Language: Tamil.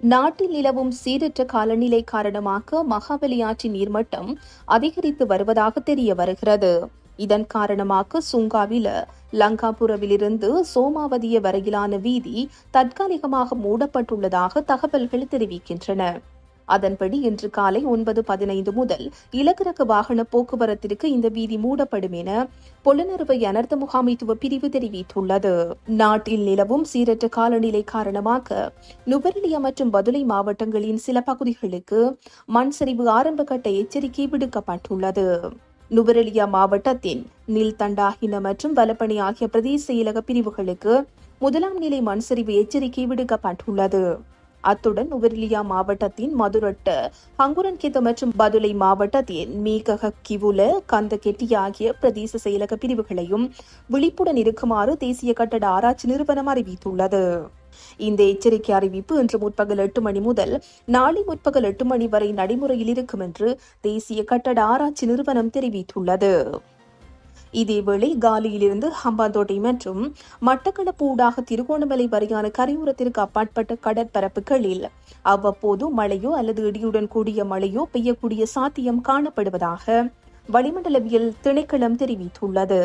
நாட்டில் நிலவும் சீரற்ற காலநிலை காரணமாக மகாபலி ஆற்றின் நீர்மட்டம் அதிகரித்து வருவதாக தெரிய வருகிறது. இதன் காரணமாக சுங்காவில லங்காபுரவிலிருந்து சோமாவதிய வரையிலான வீதி தற்காலிகமாக மூடப்பட்டுள்ளதாக தகவல்கள் தெரிவிக்கின்றன. அதன்படி இன்று காலை ஒன்பது பதினைந்து முதல் இலகுரக வாகன போக்குவரத்திற்கு இந்த வீதி மூடப்படும் என பொலனறுவை அனர்த்த முகாமைத்துவ பிரிவு தெரிவித்துள்ளது. நாட்டில் நிலவும் சீரற்ற காலநிலை காரணமாக நுவரெலியா மற்றும் பதுளை மாவட்டங்களின் சில பகுதிகளுக்கு மண் சரிவு ஆரம்பகட்ட எச்சரிக்கை விடுக்கப்பட்டுள்ளது. நுவரெலியா மாவட்டத்தின் நீல்தண்டாகின மற்றும் வலப்பணி ஆகிய பிரதேச இலக பிரிவுகளுக்கு முதலாம் நிலை மண் சரிவு எச்சரிக்கை விடுக்கப்பட்டுள்ளது. அத்துடன் உவரிலியா மாவட்டத்தின் மதுரட்ட ஹங்குரன்கித மற்றும் பதுளை மாவட்டத்தின் மீகக கிவுல கந்தகெட்டி ஆகிய பிரதேச செயலக பிரிவுகளையும் விழிப்புடன் இருக்குமாறு தேசிய கட்டட ஆராய்ச்சி நிறுவனம் அறிவித்துள்ளது. இந்த எச்சரிக்கை அறிவிப்பு இன்று முற்பகல் எட்டு மணி முதல் நாளை முற்பகல் எட்டு மணி வரை நடைமுறையில் இருக்கும் என்று தேசிய கட்டட ஆராய்ச்சி நிறுவனம் தெரிவித்துள்ளது. இதேவேளை காலியிலிருந்து ஹம்பாந்தோட்டை மற்றும் மட்டக்களப்பு ஊடாக திருகோணமலை வரையான கரையோரத்திற்கு அப்பாற்பட்ட கடற்பரப்புகளில் அவ்வப்போது மழையோ அல்லது இடியுடன் கூடிய மழையோ பெய்யக்கூடிய சாத்தியம் காணப்படுவதாக வளிமண்டலவியல் திணைக்களம் தெரிவித்துள்ளது.